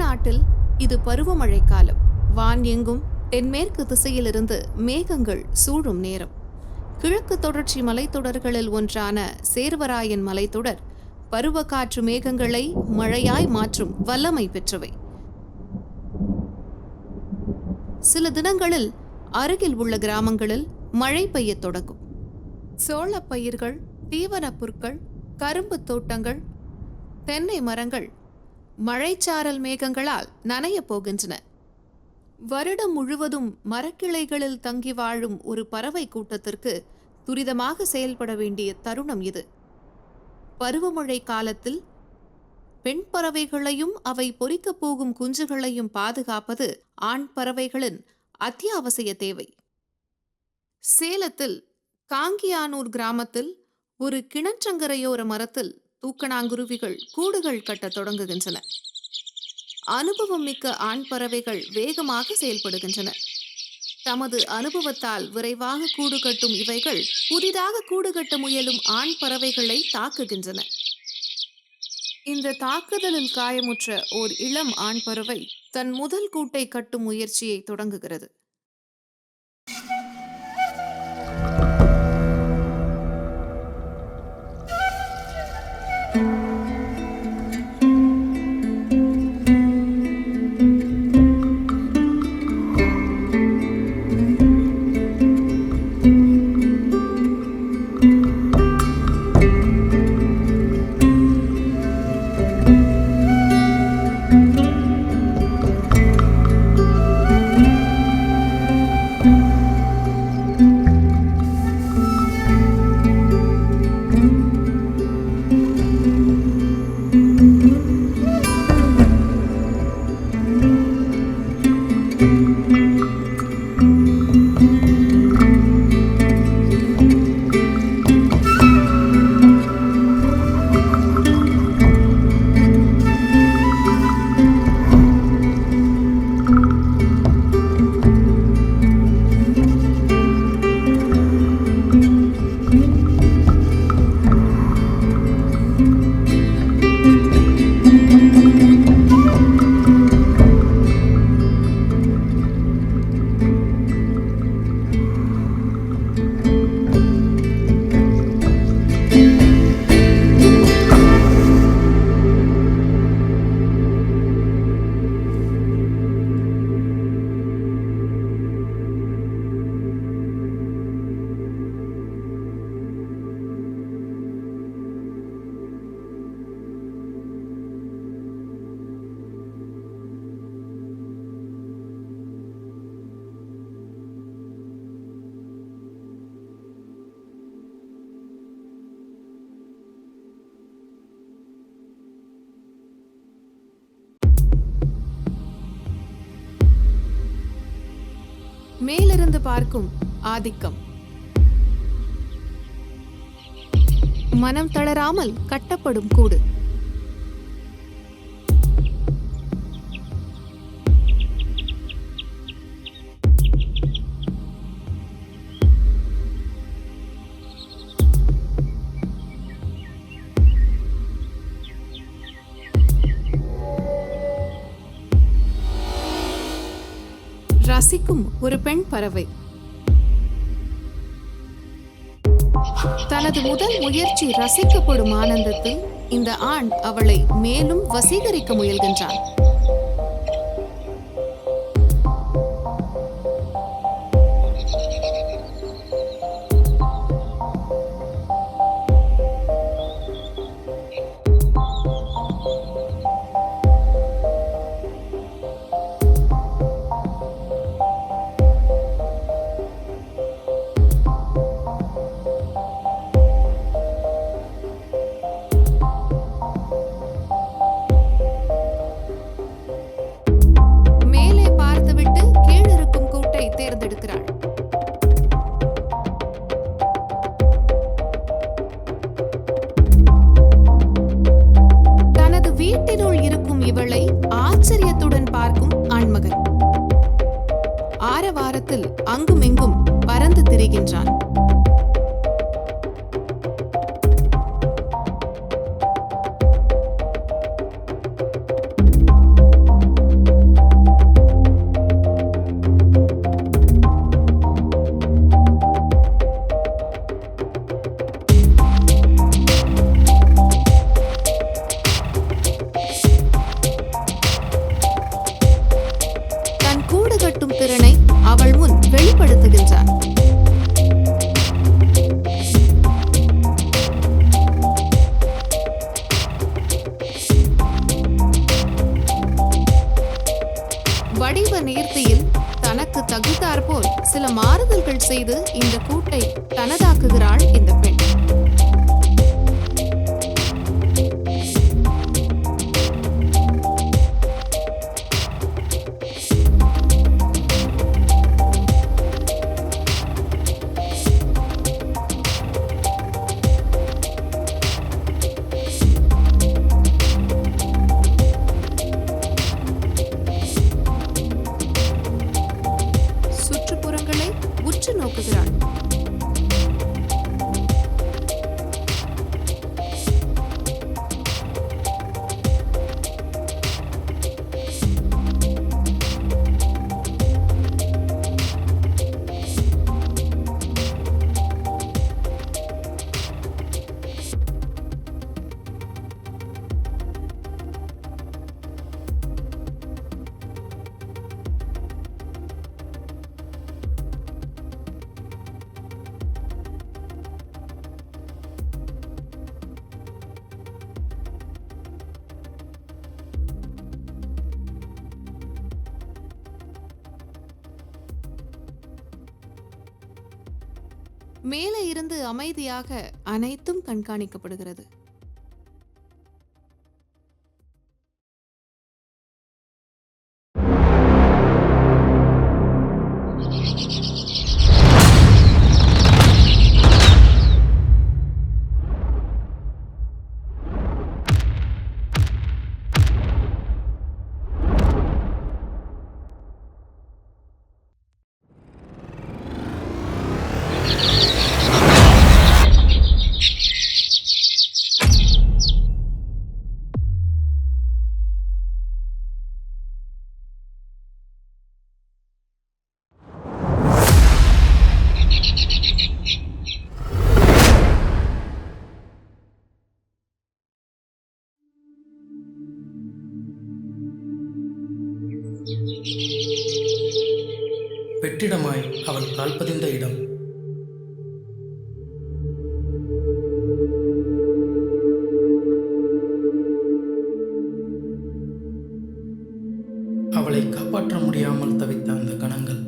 தமிழ்நாட்டில் இது பருவமழை காலம் வான் எங்கும் தென்மேற்கு திசையிலிருந்து மேகங்கள் சூழும் நேரம். கிழக்கு தொடர்ச்சி மலைத்தொடர்களில் ஒன்றான சேர்வராயன் மலைத்தொடர் பருவக்காற்று மேகங்களை மழையாய் மாற்றும் வல்லமை பெற்றவை. சில தினங்களில் அருகில் உள்ள கிராமங்களில் மழை பெய்யத் தொடங்கும். சோளப்பயிர்கள் தீவனப் பொருட்கள் கரும்பு தோட்டங்கள் தென்னை மரங்கள் மழைச்சாரல் மேகங்களால் நனையப் போகின்றன. வருடம் முழுவதும் மரக்கிளைகளில் தங்கி வாழும் ஒரு பறவை கூட்டத்திற்கு துரிதமாக செயல்பட வேண்டிய தருணம் இது. பருவமழை காலத்தில் பெண் பறவைகளையும் அவை பொறிக்கப் போகும் குஞ்சுகளையும் பாதுகாப்பது ஆண் பறவைகளின் அத்தியாவசிய தேவை. சேலத்தில் காங்கியானூர் கிராமத்தில் ஒரு கிணற்றங்கரையோர மரத்தில் தூக்கணாங்குருவிகள் கூடுகள் கட்டத் தொடங்குகின்றன. அனுபவம் மிக்க ஆண் பறவைகள் வேகமாக செயல்படுகின்றன. தமது அனுபவத்தால் விரைவாக கூடு கட்டும் இவைகள் புதிதாக கூடு கட்ட முயலும் ஆண் பறவைகளை தாக்குகின்றன. இந்த தாக்குதலில் காயமுற்ற ஓர் இளம் ஆண் பறவை தன் முதல் கூட்டை கட்டும் முயற்சியை தொடங்குகிறது. பார்க்கும் ஆதிக்கம். மனம் தளராமல் கட்டப்படும் கூடு. வசிக்கும் ஒரு பெண் பறவை. தனது முதல் முயற்சி ரசிக்கப்படும் ஆனந்தத்தில் இந்த ஆண் அவளை மேலும் வசீகரிக்க முயல்கின்றான். அமைதியாக அனைத்தும் கண்காணிக்கப்படுகிறது. அவளை காப்பாற்ற முடியாமல் தவித்த அந்த கணங்கள்.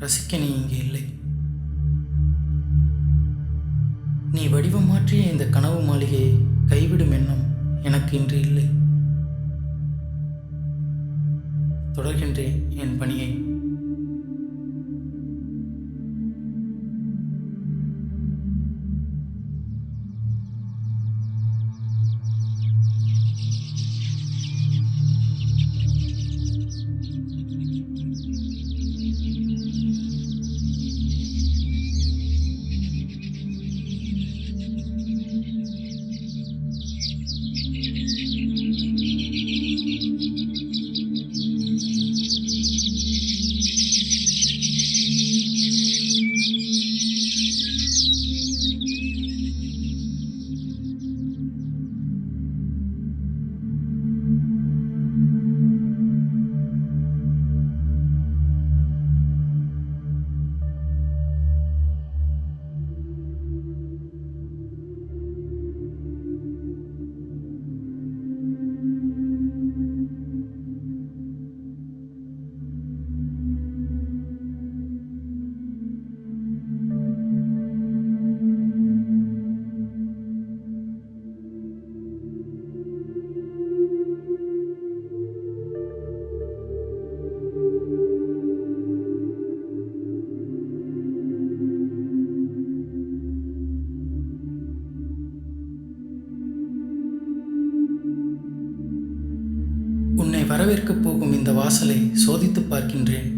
ரசிக்க நீ இங்கே இல்லை. நீ வடிவம் மாற்றிய இந்த கனவு மாளிகையை கைவிடும் எண்ணம் எனக்கு இன்று இல்லை. தொடர்கின்றேன் என் பணியை. பார்க்கின்றேன்.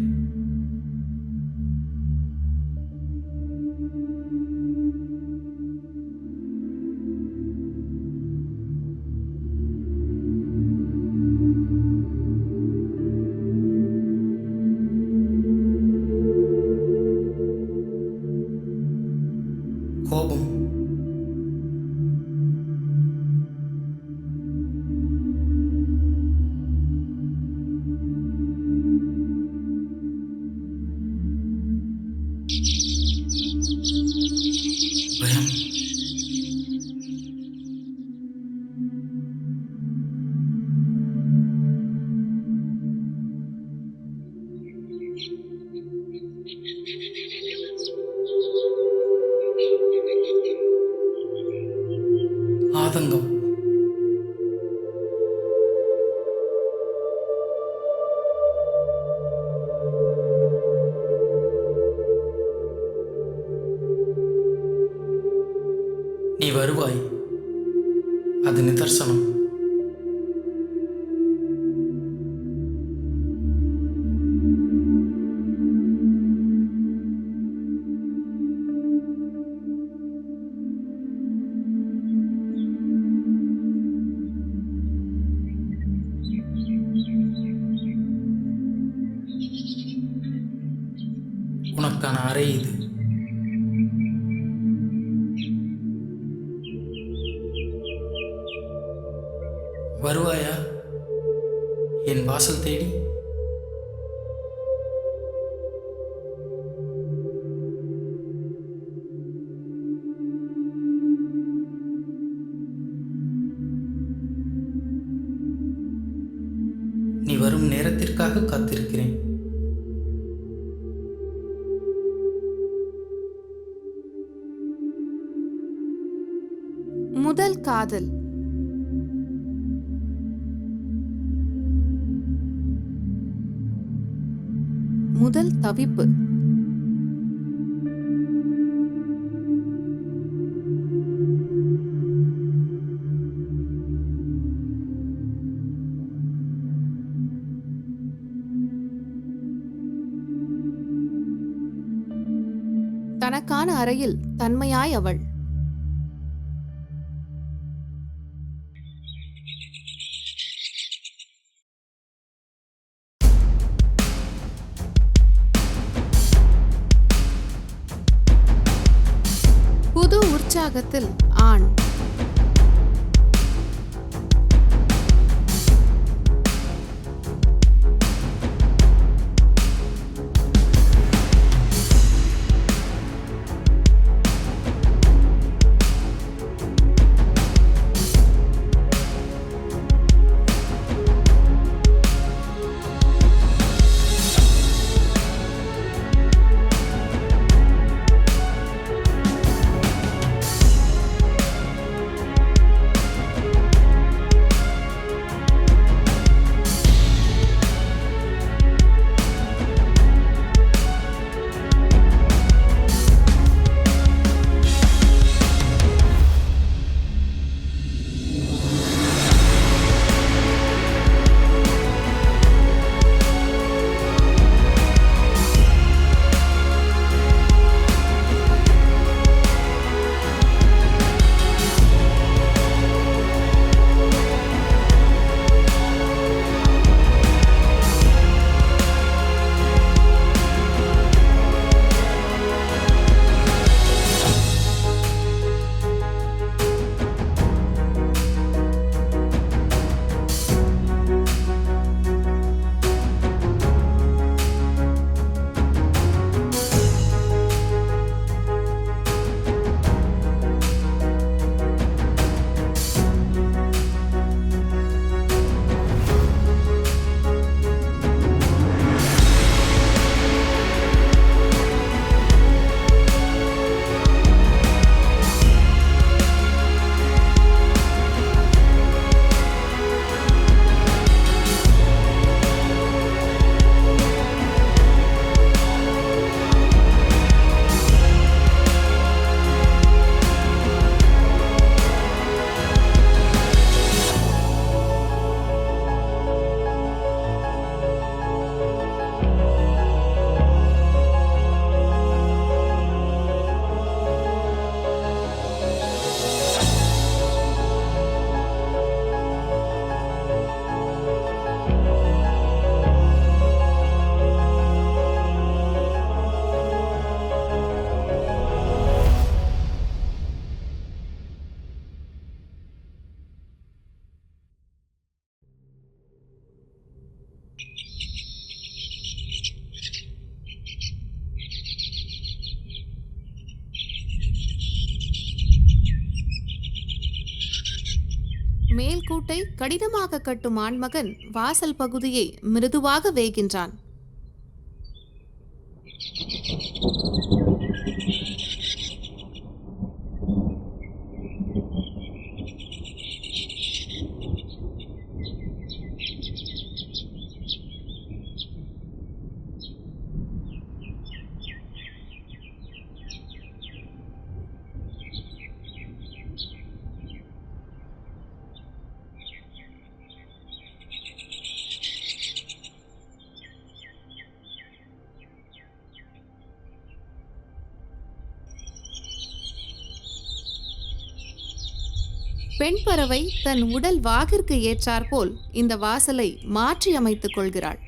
வரும் காத்திருக்கிறேன். முதல் காதல். முதல் தவிப்பு. தனக்கான அறையில் தன்மையாய் அவள். புது உற்சாகத்தில் ஆண். கட்டை கடினமாக கட்டும் ஆண்மகன் வாசல் பகுதியை மிருதுவாக வேகின்றான். பெண் பறவை தன் உடல் வாகிற்கு ஏற்றாற்போல் இந்த வாசலை மாற்றி அமைத்துக் கொள்கிறாள்.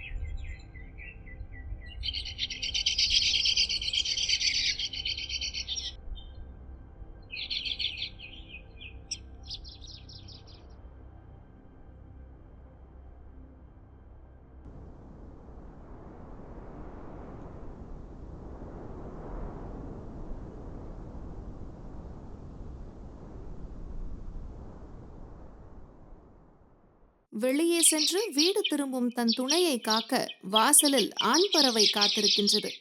சென்று வீடு திரும்பும் தன் துணையை காக்க வாசலில் ஆண் பறவை காத்திருக்கின்றது.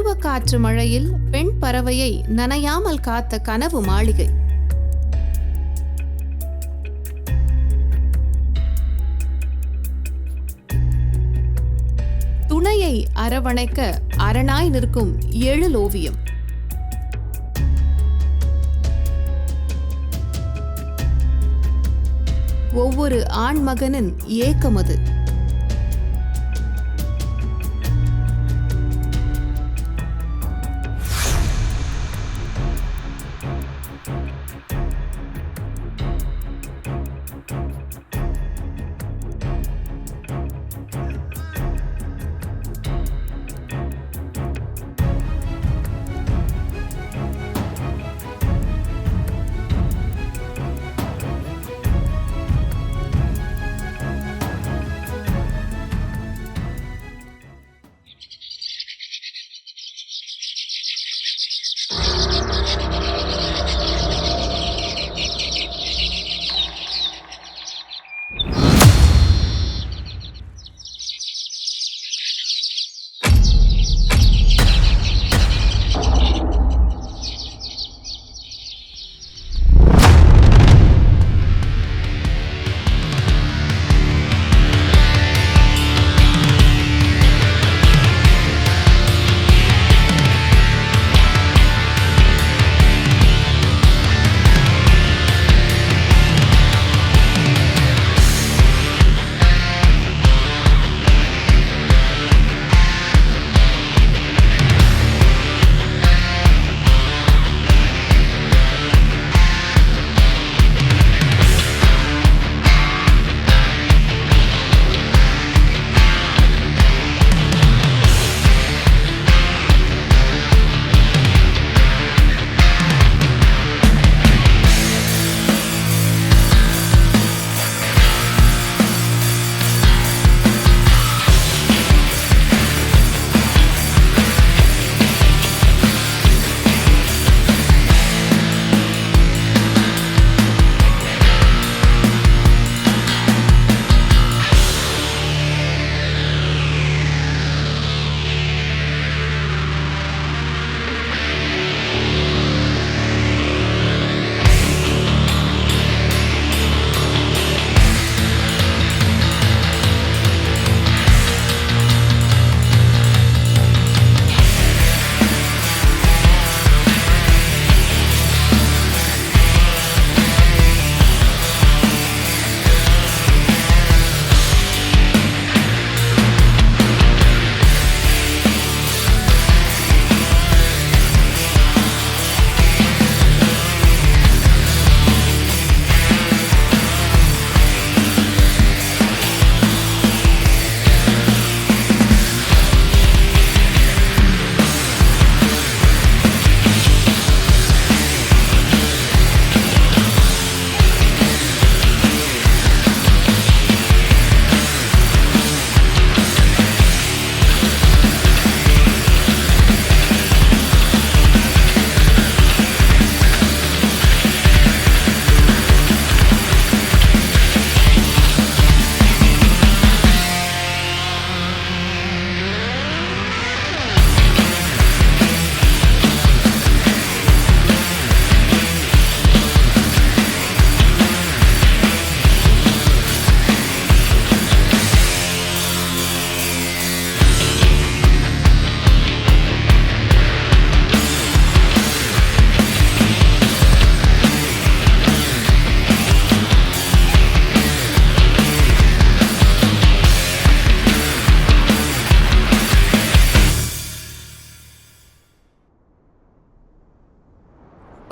பருவக்காற்று மழையில் பெண் பறவையை நனையாமல் காத்த கனவு மாளிகை. துணையை அரவணைக்க அரணாய் நிற்கும் எழில் ஓவியம் ஒவ்வொரு ஆண்மகனின் ஏக்கம் அது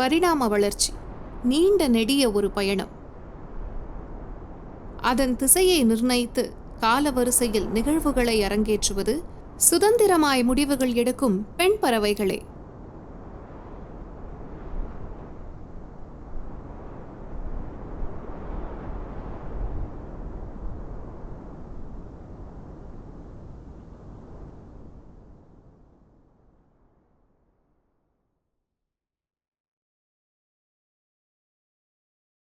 பரிணாம வளர்ச்சி நீண்ட நெடிய ஒரு பயணம். அதன் திசையை நிர்ணயித்து கால வரிசையில் நிகழ்வுகளை அரங்கேற்றுவது சுதந்திரமாய் முடிவுகள் எடுக்கும் பெண் பறவைகளே.